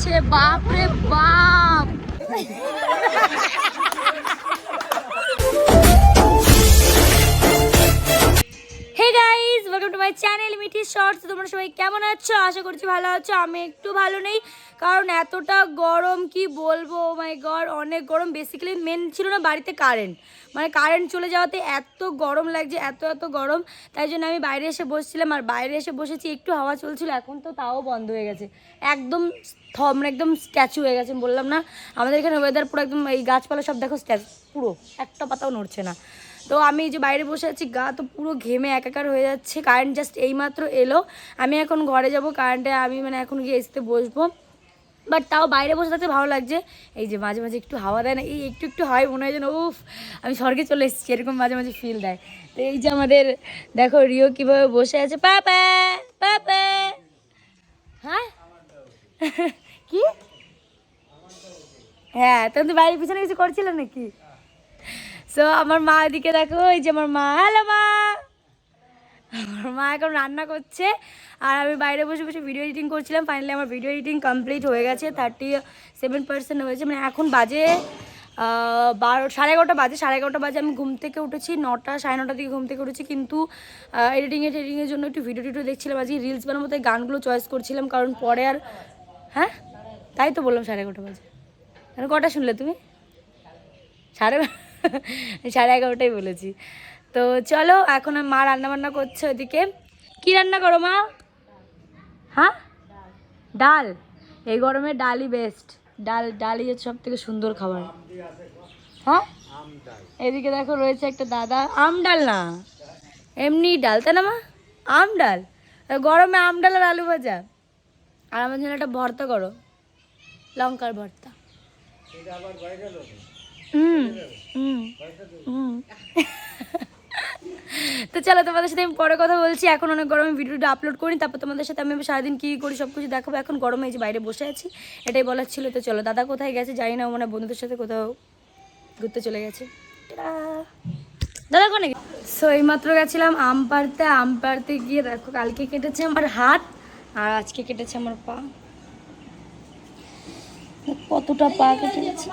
যাচ্ছে বাপ। রে বাপ হে গাইস চ্যানেল তোমরা সবাই কেমন আছো? আশা করছি ভালো আছো। আমি একটু ভালো নেই, কারণ এতটা গরম, কি বলব? গড অনেক গরম। বেসিক্যালি মেন ছিল না বাড়িতে কারেন্ট মানে কারেন্ট চলে যাওয়াতে এত গরম লাগছে, এত এত গরম। তাই জন্য আমি বাইরে এসে বসছিলাম, আর বাইরে এসে বসেছি একটু হাওয়া চলছিল, এখন তো তাও বন্ধ হয়ে গেছে। একদম থম, একদম স্ট্যাচু হয়ে গেছে বললাম না। আমাদের এখানে ওয়েদার পুরো একদম এই গাছপালা সব দেখো স্ট্যাচু, পুরো একটা পাতাও নড়ছে না। তো আমি যে বাইরে বসে আছি, গা তো পুরো ঘেমে একাকার হয়ে যাচ্ছে কারেন্ট জাস্ট এইমাত্র এলো। আমি এখন ঘরে যাব কারেন্টে আমি মানে এখন গিয়ে এসিতে বসবো। বাট তাও বাইরে বসে থাকতে ভালো লাগছে। এই যে মাঝে মাঝে একটু হাওয়া দেয় না, এই একটু একটু হয় মনে হয় যেন, উফ, আমি স্বর্গে চলে এসেছি, এরকম মাঝে মাঝে ফিল দেয়। তো এই যে আমাদের, দেখো রিও কীভাবে বসে আছে, পাপা পাপা। হ্যাঁ? কি? হ্যাঁ তখন তো বাড়ির পিছনে কিছু করছিলে নাকি? সো আমার মা এদিকে দেখো, এই যে আমার মা, হ্যালো মা। মা এখন রান্না করছে আর আমি বাইরে বসে বসে ভিডিও এডিটিং করছিলাম। ফাইনালি আমার ভিডিও এডিটিং কমপ্লিট হয়ে গেছে থার্টি সেভেন পার্সেন্ট হয়েছে। মানে এখন বাজে বারো, সাড়ে এগারোটা বাজে, সাড়ে এগারোটা বাজে। আমি ঘুম থেকে উঠেছি নটা, সাড়ে নটা থেকে ঘুম থেকে উঠেছি। কিন্তু এডিটিংয়ে টেডিংয়ের জন্য একটু ভিডিও টিডিও দেখছিলাম। আজকে রিলস বানাবো, তাই গানগুলো চয়েস করছিলাম। কারণ পরে আর হ্যাঁ? তাই তো বললাম সাড়ে এগারোটা বাজে। কটা শুনলে তুমি? সাড়ে সাড়ে এগারোটাই বলেছি। তো চলো এখন মা রান্না বান্না করছে ওদিকে। কি রান্না করো মা? হ্যাঁ? ডাল। এই গরমে ডালই বেস্ট ডাল ডালই হচ্ছে সব থেকে সুন্দর খাবার। হ্যাঁ? এদিকে দেখো রয়েছে একটা দাদা। আম ডাল না। এমনি ডাল তাই না মা? আম ডাল। গরমে আম ডাল আর আলু ভাজা। আর আমার জন্য একটা ভর্তা করো। লঙ্কার ভর্তা। হুম হুম হুম। তো চলো তোমাদের সাথে আমি পরে কথা বলছি। এখন অনেক গরমে ভিডিওটা আপলোড করি তারপর তোমাদের সাথে আমি সারাদিন কী করি সব কিছু দেখাবো। এখন গরমে এই যে বাইরে বসে আছি, এটাই বলার ছিল। তো চলো, দাদা কোথায় গেছে জানি না মানে বন্ধুদের সাথে কোথাও ঘুরতে চলে গেছে। দাদা কোনে সো এইমাত্র গেছিলাম আম পাড়তে। আম পাড়তে গিয়ে দেখো, কালকে কেটেছে আমার হাত আর আজকে কেটেছে আমার পা। কতটা পা কেটে গেছে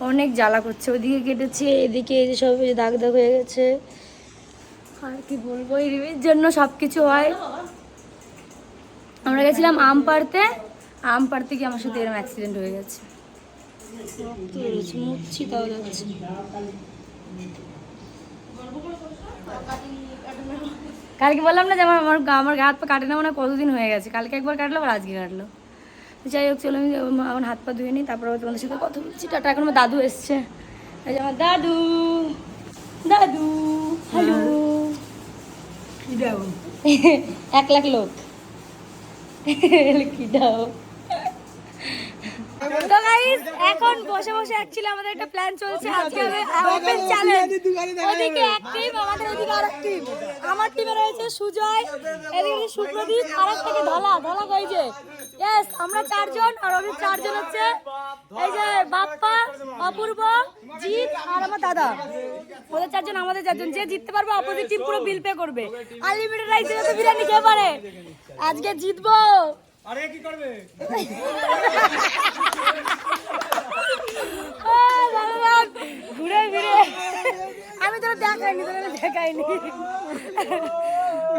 অনেক জ্বালা করছে, ওদিকে কেটেছে, এদিকে এই যে সব দাগ দাগ হয়ে গেছে। আর কি বলব, এই রিমের জন্য সব কিছু হয়। আমরা গেছিলাম আম পাড়তে আম পাড়তে গিয়ে আমার সাথে এরকম অ্যাক্সিডেন্ট হয়ে গেছে। যাচ্ছে কালকে বললাম না যে আমার আমার গা- হাত পা কাটে না মানে কতদিন হয়ে গেছে। কালকে একবার কাটলো আর আজকে কাটলো। যাই হোক চলো আমি আমার হাত পা ধুয়ে নিই তারপর তোমাদের সাথে কথা বলছি। টাটা এখন আমার দাদু এসছে। এই যে আমার দাদু। দাদু হ্যালো এক লাখ লোক। কি দাও? তো গাইস এখন বসে বসে অ্যাকচুয়ালি আমাদের একটা প্ল্যান চলছে। আজকে ওপেন চ্যালেঞ্জ ওদিকে এক টিম আমাদের ওদিকে আরেক টিম আমার টিমে রয়েছে সুজয়, এদিকে সুপ্রদীপ আর এক ধলা ধলা কই যে? ইয়েস আমরা চারজন, আর ওদের চারজন হচ্ছে এই যে বাপ্পা, অপূর্ব, জিৎ, আর আমার দাদা। ওদের চারজন আমাদের চারজন। যে জিততে পারবে অপোজিট টিম পুরো বিল পে করবে। আনলিমিটেড রাইস বিরিয়ানি খেয়ে পারে। আজকে জিতবো। ভগবান, ঘুরে ফিরে আমি তোরা দেখাইনি তোরা দেখাইনি।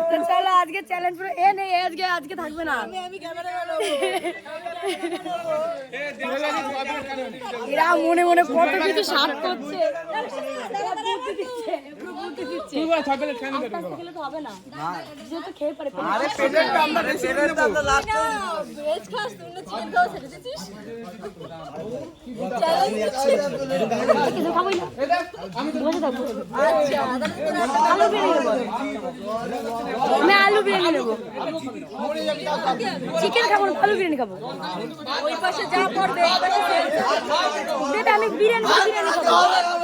তো চলো আজকে চ্যালেঞ্জ পুরো এ নেই আজকে আজকে থাকবে না। এরা মনে মনে কত কিছু সাপ করছে। আমি আলু বিরিয়ানি নেব। চিকেন খাব না আলু বিরিয়ানি খাব। ওই পাশে যা পড়বে আমি বিরিয়ানি বিরিয়ানি খাব।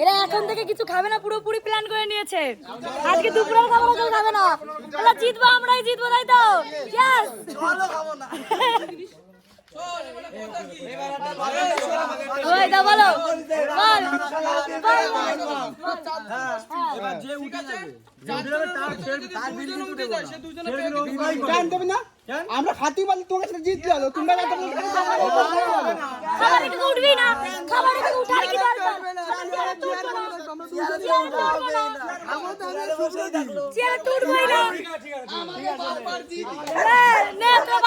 এরা এখন থেকে কিছু খাবে না পুরোপুরি প্ল্যান করে নিয়েছে। আজকে দুপুরে খাব না কেউ খাবে না। এরা জিতবো আমরাই জিতবো তাই তো? Yes! ওই দা বলো। বল। যে উঠে যাবে জান দেবে না? আমরা খাতি বলে তোমার কাছে জিততে হলো তোমরা যাতে খাবারে থেকে উঠবি না। খাবারে থেকে উঠার কি দরকার? না। নে তোর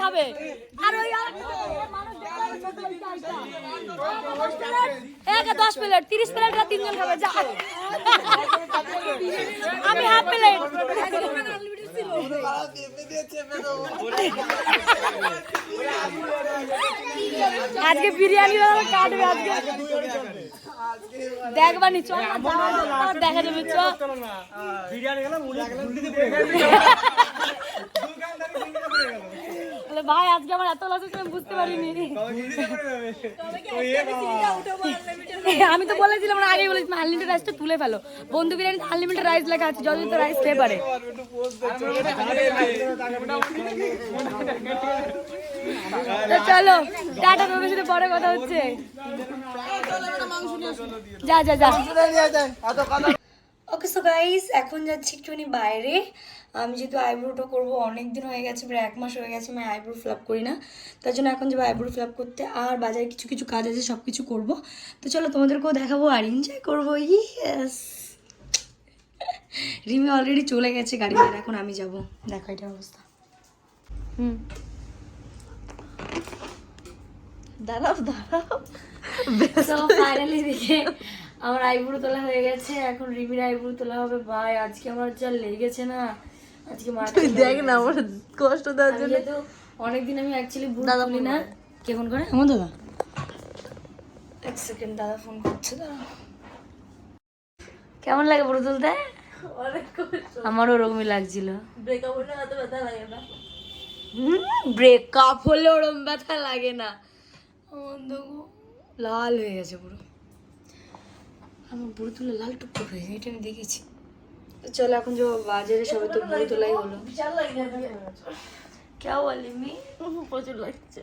খাবে। আর ওই এক দশ প্লেট তিরিশ প্লেট তিনজন খাবে যা। আমি হাফ প্লেট আজকে বিরিয়ানি কাটবে আজকে। দেখবানি চ দেখা যাবে চ। বিরিয়ানি গেলাম বলে, ভাই আজকে আমার এত লস হচ্ছে আমি বুঝতে পারিনি। আমি তো বলেছিলাম না বলেছি আনলিমিটেড রাইসটা তুলে ফেলো। বন্ধু বিরিয়ানি আনলিমিটেড রাইস লেখা আছে যত তো রাইস খেয়ে পারে। তো চলো টাটা তোমার সাথে পরে কথা হচ্ছে। যা যা যা। ওকে সো গাইস এখন যাচ্ছি একটুখানি বাইরে। আমি যেহেতু আইব্রোটা করব অনেক দিন হয়ে গেছে, প্রায় এক মাস হয়ে গেছে, আমি আইব্রো ফ্ল্যাপ করি না। তার জন্য এখন যাব আইব্রো ফ্ল্যাপ করতে, আর বাজারে কিছু কিছু কাজ আছে সব কিছু করব। তো চলো তোমাদেরকেও দেখাবো আর এনজয় করব। ইয়েস রিমি অলরেডি চলে গেছে গাড়ি এখন আমি যাব। দেখো এটা অবস্থা। হুম। দাঁড়াও দাঁড়াও। ফাইনালি দেখে আমার আইব্রো তোলা হয়ে গেছে, এখন রিমির আইব্রো তোলা হবে। ভাই, আজকে আমার যা লেগেছে না দেখ না আমার কষ্ট দেওয়ার জন্য। অনেকদিন আমি অ্যাকচুয়ালি বুট তুলি না। কে ফোন করে? আমার দাদা? এক সেকেন্ড দাদা ফোন করছে দাদা কেমন লাগে বুড়ো তুলতে? আমারও ওরকমই লাগছিল। ব্রেকআপ হলে এত ব্যথা লাগে না। ব্রেকআপ হলে ওরম ব্যথা লাগে না। লাল হয়ে গেছে পুরো। আমার বুড়ো তুলে লাল টুকটুক হয়ে গেছে এটা আমি দেখেছি। চলো, এখন যে বাজারে সবাই তো তোলাই হলো। লাগে বলি মি প্রচুর লাগছে।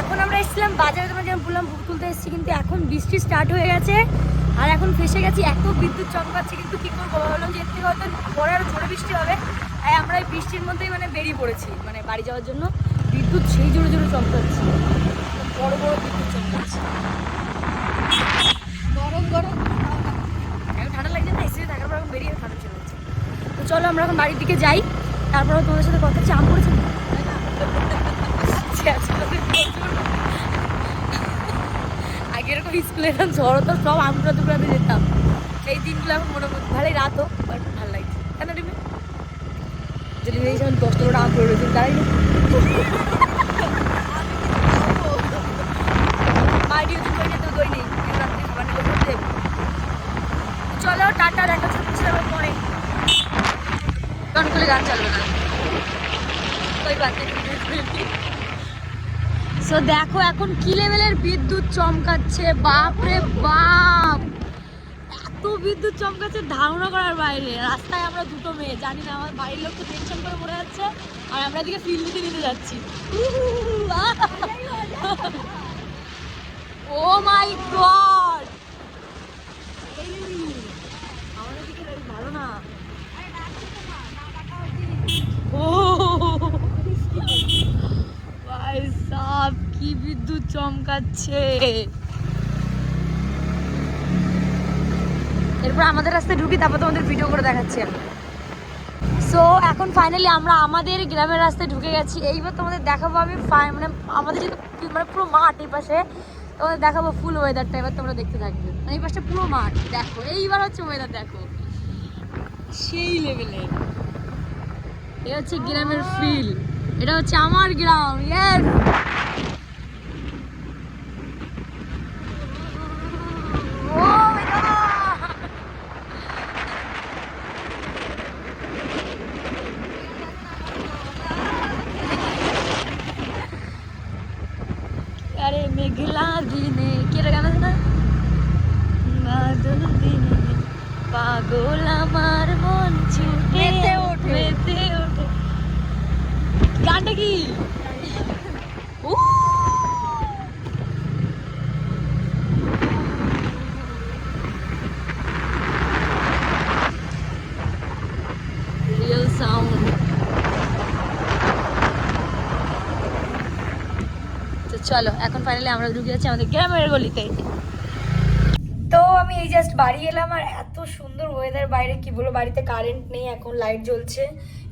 এখন আমরা এসেছিলাম বাজারে, তোমার যেমন বললাম বুক তুলতে এসেছি, কিন্তু এখন বৃষ্টি স্টার্ট হয়ে গেছে। আর এখন ফেসে গেছি, এত বিদ্যুৎ চমকাচ্ছে, কিন্তু কি করব? বললাম যে থেকে হয়তো পরে আরও জোরে বৃষ্টি হবে। তাই আমরা এই বৃষ্টির মধ্যেই মানে বেরিয়ে পড়েছি মানে বাড়ি যাওয়ার জন্য। বিদ্যুৎ সেই জোরে জোরে চমকাচ্ছে। বড় বড় গরম গরম। এখন ঠান্ডা লাগছে না বেরিয়ে ঠান্ডা তো চলো আমরা এখন বাড়ির দিকে যাই। তারপরে তোমাদের সাথে কথা চাম না? আচ্ছা, আচ্ছা, প্রচুর। আগে এরকম স্কুলে এরকম ঝড় হতো সব আমরা টুকরাতে যেতাম। সেই দিনগুলো এখন মনে করছি ভালোই রাত হোক বাট ভালো লাগছে। কেন রিমি যদি এই দশটা করে আম পড়ে রয়েছে তাই বাড়ি চলো চলবে না। সো দেখো এখন কি লেভেলের বিদ্যুৎ চমকাচ্ছে বাপ রে বাপ! এত বিদ্যুৎ চমকাচ্ছে, ধারণা করার বাইরে। রাস্তায় আমরা দুটো মেয়ে, জানি না, আমার বাড়ির লোক তো টেনশন করে পড়ে যাচ্ছে, আর আমরা এদিকে ফিল্ড দিতে নিতে যাচ্ছি। গড কি বিদ্যুৎ চমকাচ্ছে? এরপর আমাদের রাস্তায় ঢুকি, তারপর তোমাদের ভিডিও করে দেখাচ্ছি সো এখন ফাইনালি আমরা আমাদের গ্রামের রাস্তায় ঢুকে গেছি। এইবার তোমাদের দেখাবো আমি মানে আমাদের যেহেতু মানে পুরো মাঠ এই পাশে তোমাদের দেখাবো ফুল ওয়েদারটা এবার তোমরা দেখতে থাকবে। মানে এই পাশটা পুরো মাঠ, দেখো। এইবার হচ্ছে ওয়েদার দেখো। সেই লেভেলে এটা হচ্ছে গ্রামের ফিল এটা হচ্ছে আমার গ্রাম ইয়েস ও মাই গড একেবারে মেঘলা দিনে কি এটা গান আছে না বাদল দিনে পাগল আমার মন ছুটে মেতে ওঠে। মেতে ওঠে গানটা কি উ! Real sound. তো চলো, এখন ফাইনালি আমরা ঢুকে যাচ্ছি আমাদের গ্রামের গলিতে। তো আমি এই জাস্ট বাড়ি এলাম আর এত সুন্দর ওয়েদার বাইরে, কি বলব, বাড়িতে কারেন্ট নেই, এখন লাইট জ্বলছে।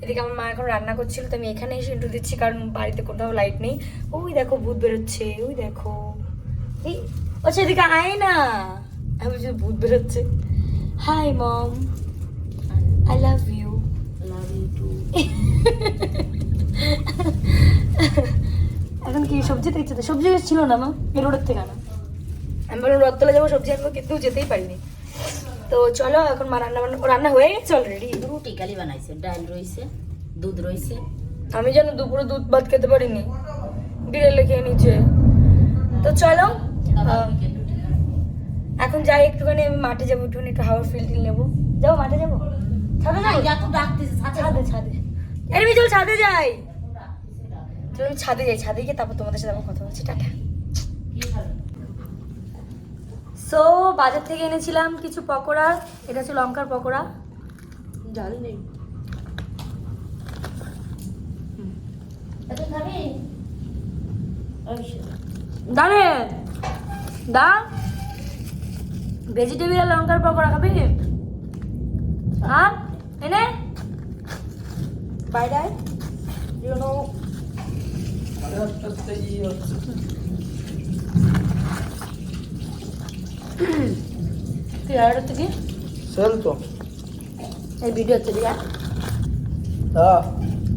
এদিকে আমার মা এখন রান্না করছিল, তো আমি এখানে এসে ইন্টু দিচ্ছি, কারণ বাড়িতে কোথাও লাইট নেই। ওই দেখো, ভূত বেরোচ্ছে, ওই দেখো। আচ্ছা এদিকে আয় না আমি বলছি, ভূত বেরোচ্ছে। Hi mom I love you love you too এখন কি সবজি দেখছে তো সবজি ছিল না মা। এই রোডের থেকে আনা। আমি বললাম রথতলা যাব সবজি আনব কিন্তু যেতেই পারিনি। তো চলো এখন মা রান্না বান্না রান্না হয়ে গেছে অলরেডি রুটি কালি বানাইছে ডাল রইছে দুধ রইছে। আমি যেন দুপুরে দুধ ভাত খেতে পারিনি। বিড়ালে খেয়ে নিচ্ছে তো চলো এখন যাই একটুখানি আমি মাঠে যাব একটুখানি একটু হাওয়ার ফিল টিল নেব। যাব মাঠে যাব? ছাদে যাব? যা তো ডাকতেছে ছাদে ছাদে এরমি চল ছাদে যাই। চলো আমি ছাদে যাই ছাদে গিয়ে তারপর তোমাদের সাথে আবার কথা বলছি টাটা। সো বাজার থেকে এনেছিলাম কিছু পকোড়া এটা হচ্ছে লঙ্কার পকোড়া। ডাল নেই। দাঁড়ে দা? ভেজিটেবিল আর লঙ্কার পকোড়া খাবি? হ্যাঁ? এনে? বাইরে আয়। You know, তুই আর হচ্ছে কি? চল তো। এই ভিডিও হচ্ছে হ্যাঁ।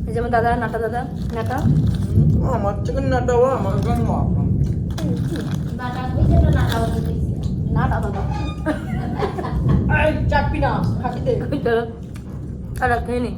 এই যেমন দাদা নাটা দাদা নাটা। আমার চিকেন নাটা ও আমার কেন নাটা দাদা। চাপি না খাটি দে চলো আর খেয়ে নি